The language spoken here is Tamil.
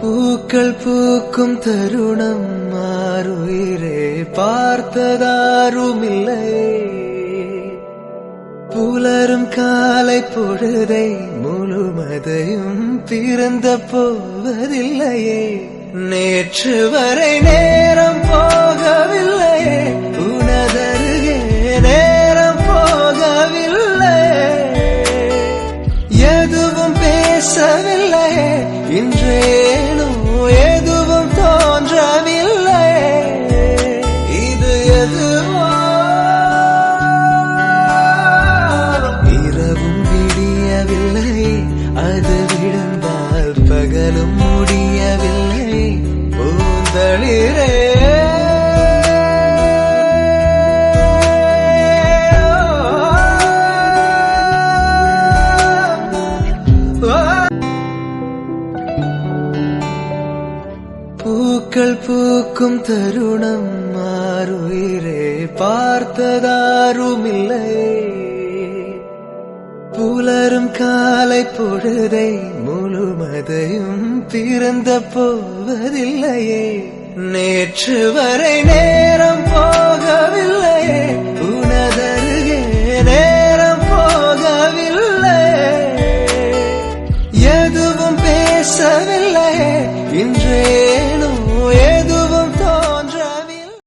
பூக்கள் பூக்கும் தருணம் மாறுயிரே பார்த்ததாருமில்லை. புலரும் காலை பொழுதை முழுமதையும் பிறந்த போவதில்லையே. நேற்று வரை நேரம் போகவில்லையே. உனதருகே நேரம் போகவில்லை எதுவும் பேசவில்லையே. இன்றே வந்து விழுந்தால் பகலும் முடியவில்லை. பூந்தளிரே பூக்கள் பூக்கும் தருணம் மாறுயிரே பார்த்ததாருமில்லை. புலரும் காலை பொழுதை முழுமதையும் திறந்த போவதில்லையே. நேற்று வரை நே